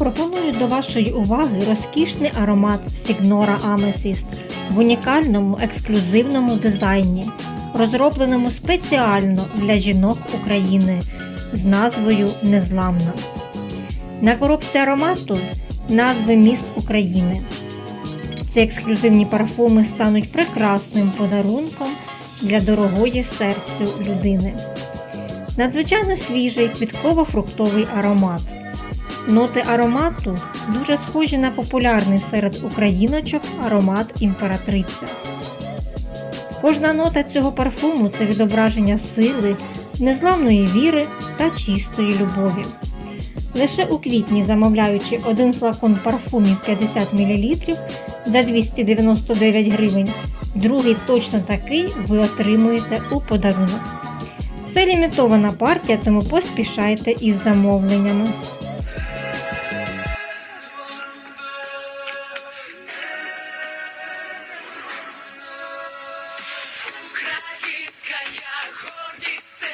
Пропоную до вашої уваги розкішний аромат Signora Amethyst в унікальному ексклюзивному дизайні, розробленому спеціально для жінок України з назвою Незламна. На коробці аромату назви міст України. Ці ексклюзивні парфуми стануть прекрасним подарунком для дорогої серцю людини. Надзвичайно свіжий квітково-фруктовий аромат. Ноти аромату дуже схожі на популярний серед україночок аромат імператриця. Кожна нота цього парфуму це відображення сили, незламної віри та чистої любові. Лише у квітні, замовляючи один флакон парфумів 50 мл за 299 гривень, другий точно такий ви отримуєте у подарунок. Це лімітована партія, тому поспішайте із замовленнями. гордість.